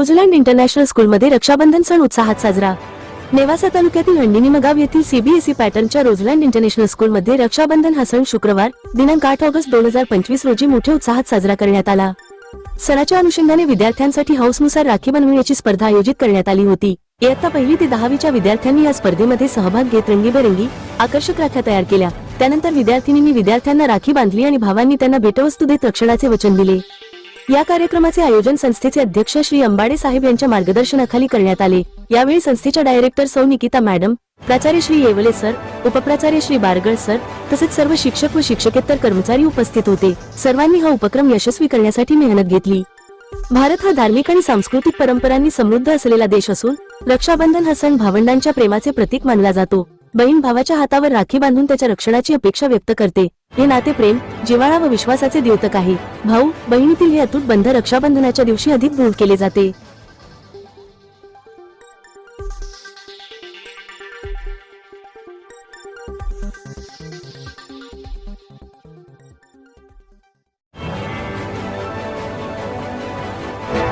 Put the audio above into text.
रोजलँड international स्कूलमध्ये रक्षाबंधन सण उत्साहात साजरा. नेवासा तालुक्यातील हंडिनीमगाव येथील सीबीएसई पॅटर्नच्या रोजलँड इंटरनॅशनल स्कूलमध्ये रक्षाबंधन हा सण शुक्रवार दिनांक आठ ऑगस्ट दोन हजार पंचवीस रोजी मोठ्या उत्साहात साजरा करण्यात आला. सणाच्या अनुषंगाने विद्यार्थ्यांसाठी हाऊसनुसार राखी बनविण्याची स्पर्धा आयोजित करण्यात आली होती. इयत्ता पहिली ते दहावीच्या विद्यार्थ्यांनी या स्पर्धेमध्ये सहभाग घेत रंगीबेरंगी आकर्षक राख्या तयार केल्या. त्यानंतर विद्यार्थिनींनी विद्यार्थ्यांना राखी बांधली आणि भावांनी त्यांना भेटवस्तू देत रक्षणाचे वचन दिले. या कार्यक्रमाचे आयोजन संस्थेचे अध्यक्ष श्री अंबाडे साहेब यांच्या मार्गदर्शनाखाली करण्यात आले. यावेळी संस्थेच्या डायरेक्टर सौ निकिता मॅडम प्राचार्य श्री येवले सर उपप्राचार्य श्री बारगळ सर तसेच सर्व शिक्षक व शिक्षकेतर कर्मचारी उपस्थित होते. सर्वांनी हा उपक्रम यशस्वी करण्यासाठी मेहनत घेतली. भारत हा धार्मिक आणि सांस्कृतिक परंपरांनी समृद्ध असलेला देश असून रक्षाबंधन हा सण भावंडांच्या प्रेमाचे प्रतीक मानला जातो. बहीण भावाच्या हातावर राखी बांधून त्याच्या रक्षणाची अपेक्षा व्यक्त करते. हे नाते प्रेम जिव्हाळा व विश्वासाचे द्योतक आहे. भाऊ बहिणीतील हे अतूट बंध रक्षाबंधनाच्या दिवशी अधिक दृढ केले जाते.